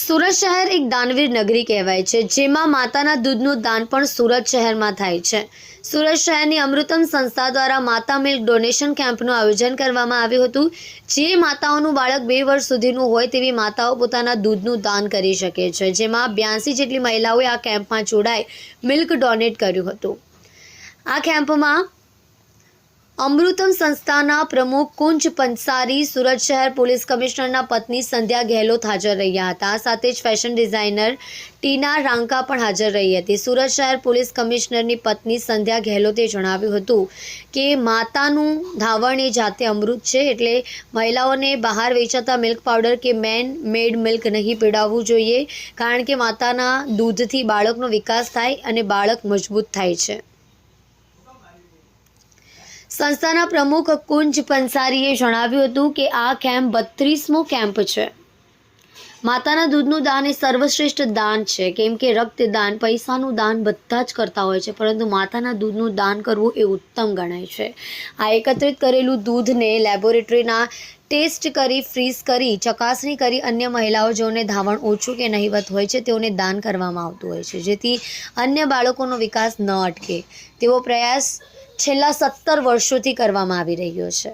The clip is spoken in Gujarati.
સુરત શહેર એક દાનવીર નગરી કહેવાય છે, જેમાં માતાના દૂધનું દાન પણ સુરત શહેરમાં થાય છે. સુરત શહેરની અમૃતમ સંસ્થા દ્વારા માતા મિલ્ક ડોનેશન કેમ્પનું આયોજન કરવામાં આવ્યું હતું. જે માતાઓનું બાળક બે વર્ષ સુધીનું હોય તેવી માતાઓ પોતાના દૂધનું દાન કરી શકે છે, જેમાં બ્યાસી જેટલી મહિલાઓએ આ કેમ્પમાં જોડાઈ મિલ્ક ડોનેટ કર્યું હતું. આ કેમ્પમાં અમૃતમ સંસ્થાના પ્રમુખ કુંજ પંસારી સુરત શહેર પોલીસ કમિશનરના પત્ની સંધ્યા ગેહલોત હાજર રહ્યા હતા. સાથે જ ફેશન ડિઝાઇનર ટીના રાંકા પણ હાજર રહી હતી. સુરત શહેર પોલીસ કમિશનરની પત્ની સંધ્યા ગેહલોતે જણાવ્યું હતું કે, માતાનું ધાવણ એ જાતે અમૃત છે એટલે મહિલાઓને બહાર વેચાતા મિલ્ક પાવડર કે મેન મેડ મિલ્ક નહીં પીડાવવું જોઈએ, કારણ કે માતાના દૂધથી બાળકનો વિકાસ થાય અને બાળક મજબૂત થાય છે. સંસ્થાના પ્રમુખ કુંજ પંસારીએ જણાવ્યું હતું કે આ કેમ્પ બત્રીસમો કેમ્પ છે. માતાના દૂધનું દાન એ સર્વશ્રેષ્ઠ દાન છે. કેમ કે રક્તદાન પૈસાનું દાન બધા જ કરતા હોય છે. પરંતુ માતાના દૂધનું દાન કરવું એ ઉત્તમ ગણાય છે. આ એકત્રિત કરેલું દૂધને લેબોરેટરીના ટેસ્ટ કરી, ફ્રીઝ કરી, ચકાસણી કરી અન્ય મહિલાઓ જેઓને ધાવણ ઓછું કે નહીવત હોય છે, તેઓને દાન કરવામાં આવતું હોય છે. જેથી અન્ય બાળકોનો વિકાસ ન અટકે. તેવો પ્રયાસ છેલ્લા સત્તર વર્ષોથી કરવામાં આવી રહ્યો છે.